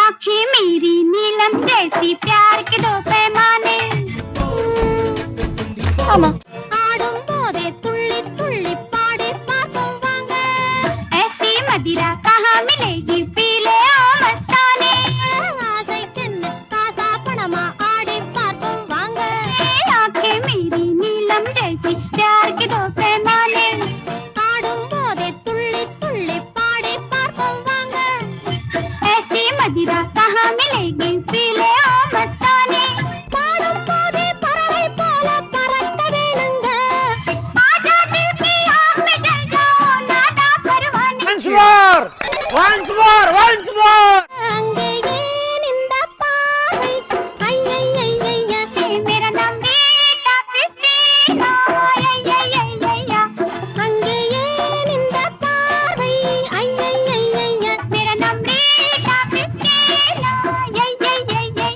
आँखें मेरी नीलम जैसी प्यार के दो पैमाने तुल्ली तुल्ली पाड़े ऐसी मदिरा कहाँ मिलेगी पीले मस्ताने आँखें मेरी नीलम जैसी प्यार के दो Once more!